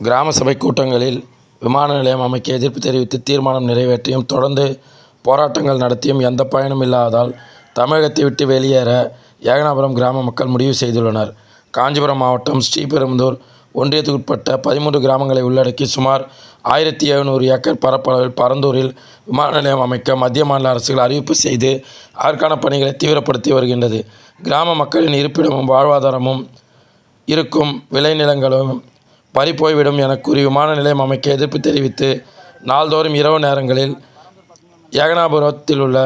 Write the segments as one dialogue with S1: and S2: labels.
S1: கிராம சபை கூட்டங்களில் விமான நிலையம் அமைக்க எதிர்ப்பு தெரிவித்து தீர்மானம் நிறைவேற்றியும் தொடர்ந்து போராட்டங்கள் நடத்தியும் எந்த பயனும் இல்லாததால் தமிழகத்தை விட்டு வெளியேற ஏகனாபுரம் கிராம மக்கள் முடிவு செய்துள்ளனர். காஞ்சிபுரம் மாவட்டம் ஸ்ரீபெரும்புதூர் ஒன்றியத்துக்குட்பட்ட பதிமூன்று கிராமங்களை உள்ளடக்கி சுமார் ஆயிரத்தி எழுநூறு ஏக்கர் பரப்பளவில் பரந்தூரில் விமான நிலையம் அமைக்க மத்திய மாநில அரசுகள் அறிவிப்பு செய்து அதற்கான பணிகளை தீவிரப்படுத்தி வருகின்றது. கிராம மக்களின் இருப்பிடமும் வாழ்வாதாரமும் இருக்கும் விளைநிலங்களும் பறி போய்விடும் என கூறி விமான நிலையம் அமைக்க எதிர்ப்பு தெரிவித்து நாள்தோறும் இரவு நேரங்களில் ஏகனாபுரத்தில் உள்ள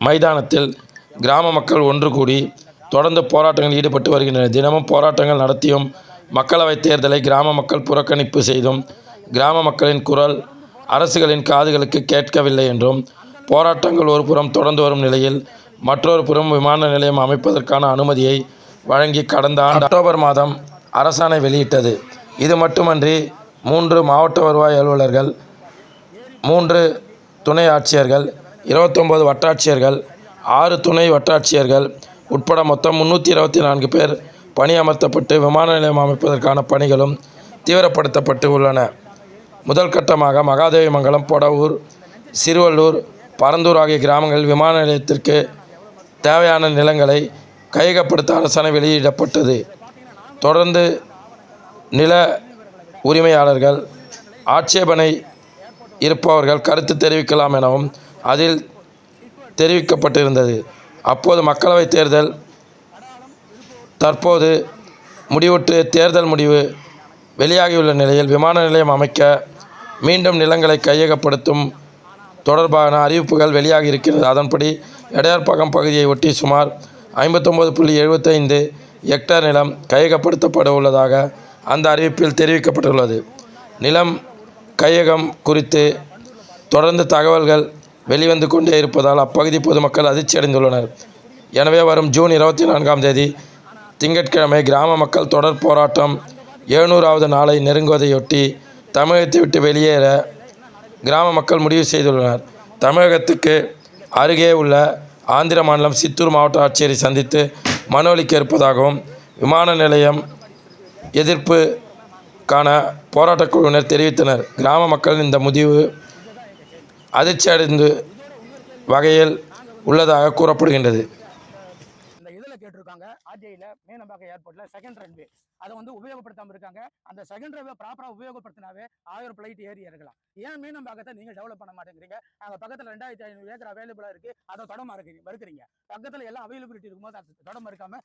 S1: மைதானத்தில் கிராம மக்கள் ஒன்று கூடி தொடர்ந்து போராட்டங்களில் ஈடுபட்டு வருகின்றனர். தினமும் போராட்டங்கள் நடத்தியும் மக்களவை தேர்தலை கிராம மக்கள் புறக்கணிப்பு செய்தும் கிராம மக்களின் குரல் அரசுகளின் காதுகளுக்கு கேட்கவில்லை என்றும் போராட்டங்கள் ஒருபுறம் தொடர்ந்து வரும் நிலையில் மற்றொரு புறம் விமான நிலையம் அமைப்பதற்கான அனுமதியை வழங்கி கடந்த ஆண்டு அக்டோபர் மாதம் அரசாணை வெளியிட்டது. இது மட்டுமன்றி மூன்று மாவட்ட வருவாய் அலுவலர்கள் மூன்று துணை ஆட்சியர்கள் இருபத்தொம்பது வட்டாட்சியர்கள் ஆறு துணை வட்டாட்சியர்கள் உட்பட மொத்தம் முந்நூற்றி இருபத்தி நான்கு பேர் பணியமர்த்தப்பட்டு விமான நிலையம் அமைப்பதற்கான பணிகளும் தீவிரப்படுத்தப்பட்டு உள்ளன. முதல் கட்டமாக மகாதேவி மங்கலம் பொடவூர் சிறுவள்ளூர் பரந்தூர் ஆகிய கிராமங்களில் விமான நிலையத்திற்கு தேவையான நிலங்களை கையகப்படுத்த அரசாணை வெளியிடப்பட்டது. தொடர்ந்து நில உரிமையாளர்கள் ஆட்சேபனை இருப்பவர்கள் கருத்து தெரிவிக்கலாம் எனவும் அதில் தெரிவிக்கப்பட்டிருந்தது. அப்போது மக்களவை தேர்தல் தற்போது முடிவுற்று தேர்தல் முடிவு வெளியாகியுள்ள நிலையில் விமான நிலையம் அமைக்க மீண்டும் நிலங்களை கையகப்படுத்தும் தொடர்பான அறிவிப்புகள் வெளியாகி இருக்கிறது. அதன்படி எடையார்பாக்கம் பகுதியை ஒட்டி சுமார் ஐம்பத்தொம்பது புள்ளி எழுபத்தைந்து ஹெக்டர் நிலம் கையகப்படுத்தப்பட உள்ளதாக அந்த அறிவிப்பில் தெரிவிக்கப்பட்டுள்ளது. நிலம் கையகம் குறித்து தொடர்ந்து தகவல்கள் வெளிவந்து கொண்டே இருப்பதால் அப்பகுதி பொதுமக்கள் அதிர்ச்சி அடைந்துள்ளனர் எனவே வரும் ஜூன் இருபத்தி நான்காம் தேதி திங்கட்கிழமை கிராம மக்கள் தொடர் போராட்டம் எழுநூறாவது நாளை நெருங்குவதையொட்டி தமிழகத்தை விட்டு வெளியேற கிராம மக்கள் முடிவு செய்துள்ளனர். தமிழகத்துக்கு அருகே உள்ள ஆந்திர மாநிலம் சித்தூர் மாவட்ட ஆட்சியரை சந்தித்து மனு இருப்பதாகவும் விமான நிலையம் எதிர்ப்பு போராட்டக் குழுவினர் தெரிவித்தனர். கிராம மக்களின் இந்த முடிவு அதிர்ச்சியடைந்து வகையில் உள்ளதாக கூறப்படுகின்றது.
S2: இதில் கேட்டிருக்காங்க? ஆர்ஜேயில் மேனம்பாக்கம் ஏர்போர்ட்டில் செகண்ட் ரன்வே அதை வந்து உபயோகப்படுத்தாம இருக்காங்க. அந்த செகண்ட் ரன்வே ப்ராப்பராக உபயோகப்படுத்தினாவே ஆயிரம் ஃப்ளைட் ஏறி இறங்கலாம். ஏன் மீனம்பாக்கத்தை நீங்கள் டெவலப் பண்ண மாட்டேங்கிறீங்க? அங்கே பக்கத்தில் ரெண்டாயிரத்தி ஐநூறு ஏக்கர் அவைலபிளாக இருக்குது அதை தொடமா மறுக்கிறீங்க மறுக்கிறீங்க. பக்கத்தில் எல்லாம் அவைலபிலிட்டி இருக்கும்போது அதை தொடமா இருக்காமல்